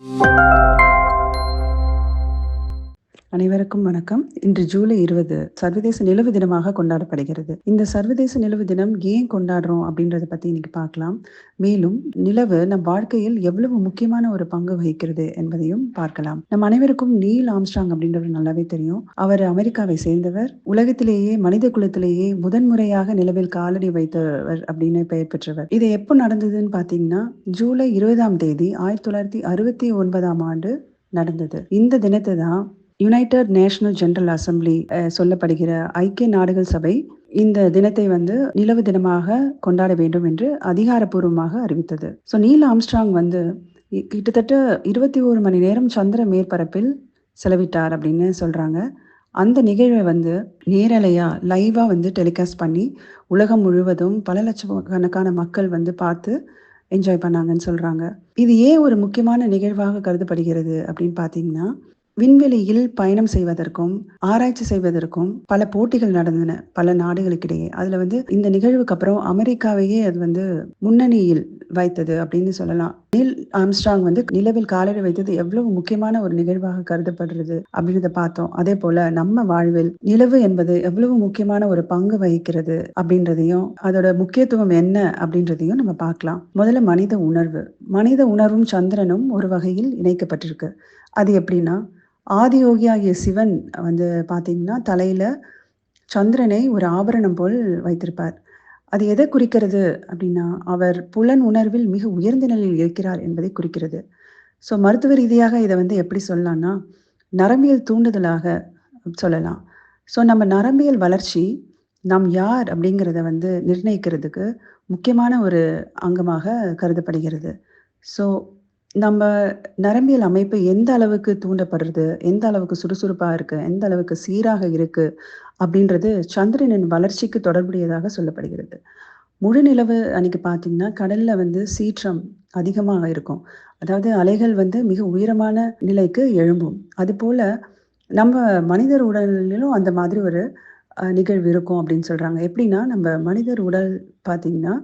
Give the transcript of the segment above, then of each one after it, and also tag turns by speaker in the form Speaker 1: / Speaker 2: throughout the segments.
Speaker 1: you. அனைவருக்கும் வணக்கம். இன்று ஜூலை இருபது சர்வதேச நிலவு தினமாக கொண்டாடப்படுகிறது. இந்த சர்வதேச நிலவு தினம் ஏன் கொண்டாடுறோம் அப்படின்றத பத்தி இன்னைக்கு பார்க்கலாம். மேலும் நிலவு நம் வாழ்க்கையில் எவ்வளவு முக்கியமான ஒரு பங்கு வகிக்கிறது என்பதையும் பார்க்கலாம். நம் அனைவருக்கும் நீல் ஆம்ஸ்ட்ராங் அப்படின்றவர் நல்லாவே தெரியும். அவர் அமெரிக்காவை சேர்ந்தவர். உலகத்திலேயே மனித குலத்திலேயே முதன்முறையாக நிலவில் காலடி வைத்தவர் அப்படின்னு பெயர் பெற்றவர். இது எப்போ நடந்ததுன்னு பாத்தீங்கன்னா ஜூலை இருபதாம் தேதி ஆயிரத்தி தொள்ளாயிரத்தி அறுபத்தி ஒன்பதாம் ஆண்டு நடந்தது. இந்த தினத்தை தான் யுனைடெட் நேஷனல் ஜெனரல் அசம்பிளி சொல்லப்படுகிற ஐக்கிய நாடுகள் சபை இந்த தினத்தை வந்து நிலவு தினமாக கொண்டாட வேண்டும் என்று அதிகாரப்பூர்வமாக அறிவித்தது. ஸோ நீல் ஆம்ஸ்ட்ராங் வந்து கிட்டத்தட்ட இருபத்தி ஒரு மணி நேரம் சந்திர மேற்பரப்பில் செலவிட்டார் அப்படின்னு சொல்றாங்க. அந்த நிகழ்வை வந்து நேரலையா லைவா வந்து டெலிகாஸ்ட் பண்ணி உலகம் முழுவதும் பல லட்சக்கணக்கான மக்கள் வந்து பார்த்து என்ஜாய் பண்ணாங்கன்னு சொல்றாங்க. இது ஏன் ஒரு முக்கியமான நிகழ்வாக கருதப்படுகிறது அப்படின்னு பார்த்தீங்கன்னா விண்வெளியில் பயணம் செய்வதற்கும் ஆராய்ச்சி செய்வதற்கும் பல போட்டிகள் நடந்தன பல நாடுகளுக்கிடையே. அதுல வந்து இந்த நிகழ்வுக்கு அப்புறம் அமெரிக்காவையே அது வந்து முன்னணியில் வைத்தது அப்படின்னு சொல்லலாம். நீல் ஆம்ஸ்ட்ராங் வந்து நிலவில் காலடி வைத்தது எவ்வளவு முக்கியமான ஒரு நிகழ்வாக கருதப்படுறது அப்படின்றத பார்த்தோம். அதே போல நம்ம வாழ்வில் நிலவு என்பது எவ்வளவு முக்கியமான ஒரு பங்கு வகிக்கிறது அப்படின்றதையும் அதோட முக்கியத்துவம் என்ன அப்படின்றதையும் நம்ம பார்க்கலாம். முதல்ல மனித உணர்வு. மனித உணர்வும் சந்திரனும் ஒரு வகையில் இணைக்கப்பட்டிருக்கு. அது எப்படின்னா ஆதியோகியாகிய சிவன் வந்து பார்த்தீங்கன்னா தலையில் சந்திரனை ஒரு ஆபரணம் போல் வைத்திருப்பார். அது எதை குறிக்கிறது அப்படின்னா அவர் புலன் உணர்வில் மிக உயர்ந்த நிலையில் இருக்கிறார் என்பதை குறிக்கிறது. ஸோ மருத்துவ ரீதியாக இதை வந்து எப்படி சொல்லலாம்னா நரம்பியல் தூண்டுதலாக சொல்லலாம். ஸோ நம்ம நரம்பியல் வளர்ச்சி நாம் யார் அப்படிங்கிறத வந்து நிர்ணயிக்கிறதுக்கு முக்கியமான ஒரு அங்கமாக கருதப்படுகிறது. ஸோ நம்ம நரம்பியல் அமைப்பு எந்த அளவுக்கு தூண்டப்படுறது எந்த அளவுக்கு சுறுசுறுப்பாக இருக்கு எந்த அளவுக்கு சீராக இருக்கு அப்படின்றது சந்திரனின் வளர்ச்சிக்கு தொடர்புடையதாக சொல்லப்படுகிறது. முழு நிலவு அன்னைக்கு பார்த்தீங்கன்னா கடல்ல வந்து சீற்றம் அதிகமாக இருக்கும். அதாவது அலைகள் வந்து மிக உயரமான நிலைக்கு எழும்பும். அதுபோல நம்ம மனிதர் உடலிலும் அந்த மாதிரி ஒரு நிகழ்வு இருக்கும் அப்படின்னு சொல்றாங்க. எப்படின்னா நம்ம மனிதர் உடல் பார்த்தீங்கன்னா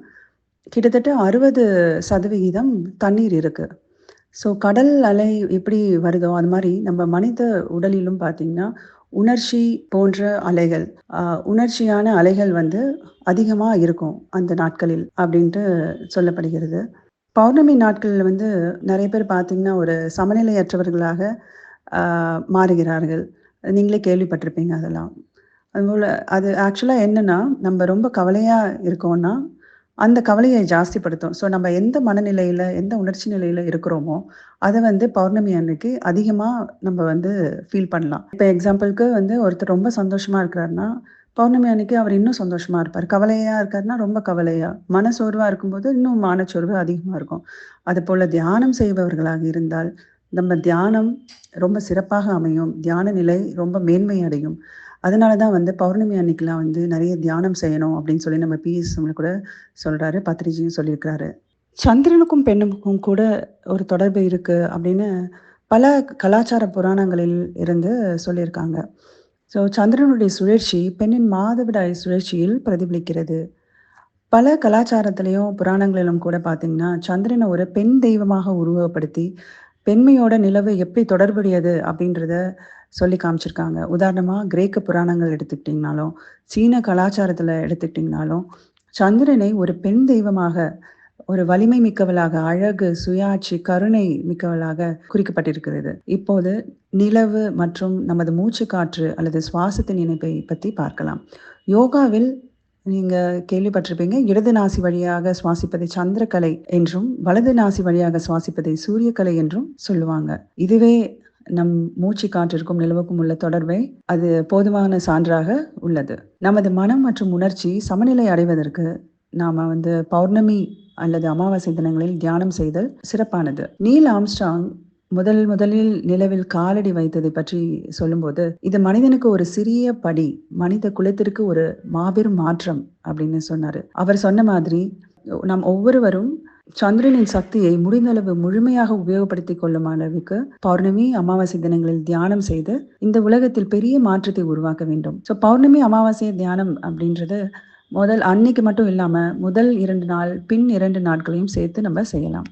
Speaker 1: கிட்டத்தட்ட அறுபது சதவிகிதம் தண்ணீர் இருக்கு. ஸோ கடல் அலை எப்படி வருதோ அது மாதிரி நம்ம மனித உடலிலும் பார்த்தீங்கன்னா உணர்ச்சி போன்ற அலைகள் உணர்ச்சியான அலைகள் வந்து அதிகமாக இருக்கும் அந்த நாட்களில் அப்படின்ட்டு சொல்லப்படுகிறது. பௌர்ணமி நாட்களில் வந்து நிறைய பேர் பார்த்தீங்கன்னா ஒரு சமநிலையற்றவர்களாக மாறுகிறார்கள். நீங்களே கேள்விப்பட்டிருப்பீங்க அதெல்லாம். அதுபோல் அது ஆக்சுவலாக என்னென்னா நம்ம ரொம்ப கவலையாக இருக்கோம்னா அந்த கவலையை ஜாஸ்திப்படுத்தும். ஸோ நம்ம எந்த மனநிலையில் எந்த உணர்ச்சி நிலையில் இருக்கிறோமோ அதை வந்து பௌர்ணமி அன்னைக்கு அதிகமாக நம்ம வந்து ஃபீல் பண்ணலாம். இப்போ எக்ஸாம்பிளுக்கு வந்து ஒருத்தர் ரொம்ப சந்தோஷமாக இருக்கிறாருன்னா பௌர்ணமி அன்னைக்கு அவர் இன்னும் சந்தோஷமாக இருப்பார். கவலையாக இருக்காருன்னா ரொம்ப கவலையாக மனசோர்வாக இருக்கும்போது இன்னும் மனச்சோர்வு அதிகமாக இருக்கும். அதுபோல் தியானம் செய்பவர்களாக இருந்தால் நம்ம தியானம் ரொம்ப சிறப்பாக அமையும். தியான நிலை ரொம்ப மேன்மை அடையும். அதனால தான் வந்து பௌர்ணமி அன்னைக்கெல்லாம் வந்து நிறைய தியானம் செய்யணும் அப்படின்னு சொல்லி நம்ம பிஎஸ் கூட சொல்கிறாரு பத்ரிஜியும் சொல்லியிருக்கிறாரு. சந்திரனுக்கும் பெண்ணுக்கும் கூட ஒரு தொடர்பு இருக்குது அப்படின்னு பல கலாச்சார புராணங்களில் இருந்து சொல்லியிருக்காங்க. ஸோ சந்திரனுடைய சுழற்சி பெண்ணின் மாதவிடாய் சுழற்சியில் பிரதிபலிக்கிறது. பல கலாச்சாரத்திலையும் புராணங்களிலும் கூட பார்த்தீங்கன்னா சந்திரனை ஒரு பெண் தெய்வமாக உருவப்படுத்தி பெண்மையோட நிலவு எப்படி தொடர்புடையது அப்படின்றத சொல்லி காமிச்சிருக்காங்க. உதாரணமாக கிரேக்க புராணங்கள் எடுத்துக்கிட்டிங்கனாலும் சீன கலாச்சாரத்தில் எடுத்துக்கிட்டிங்கனாலும் சந்திரனை ஒரு பெண் தெய்வமாக ஒரு வலிமை மிக்கவளாக அழகு சுயாட்சி கருணை மிக்கவளாக குறிக்கப்பட்டிருக்கிறது. இப்போது நிலவு மற்றும் நமது மூச்சு காற்று அல்லது சுவாசத்தின் இணைப்பை பற்றி பார்க்கலாம். யோகாவில் நீங்க கேள்விப்பட்டிருப்பீங்க இடது நாசி வழியாக சுவாசிப்பதை சந்திரக்கலை என்றும் வலது நாசி வழியாக சுவாசிப்பதை சூரியக்கலை என்றும் சொல்லுவாங்க. இதுவே நம் மூச்சு காற்றிற்கும் நிலவுக்கும் உள்ள தொடர்பை அது போதுமான சான்றாக உள்ளது. நமது மனம் மற்றும் உணர்ச்சி சமநிலை அடைவதற்கு நாம வந்து பௌர்ணமி அல்லது அமாவாசை தினங்களில் தியானம் செய்தல் சிறப்பானது. நீல் ஆம்ஸ்டாங் முதல் முதலில் நிலவில் காலடி வைத்ததை பற்றி சொல்லும்போது இது மனிதனுக்கு ஒரு சிறிய படி மனித குலத்திற்கு ஒரு மாபெரும் மாற்றம் அப்படின்னு சொன்னாரு. அவர் சொன்ன மாதிரி நாம் ஒவ்வொருவரும் சந்திரனின் சக்தியை முடிந்தளவு முழுமையாக உபயோகப்படுத்திக் கொள்ளும் அளவுக்கு பௌர்ணமி அமாவாசை தினங்களில் தியானம் செய்து இந்த உலகத்தில் பெரிய மாற்றத்தை உருவாக்க வேண்டும். ஸோ பௌர்ணமி அமாவாசை தியானம் அப்படின்றது முதல் அன்னைக்கு மட்டும் இல்லாம முதல் இரண்டு நாள் பின் இரண்டு நாட்களையும் சேர்த்து நம்ம செய்யலாம்.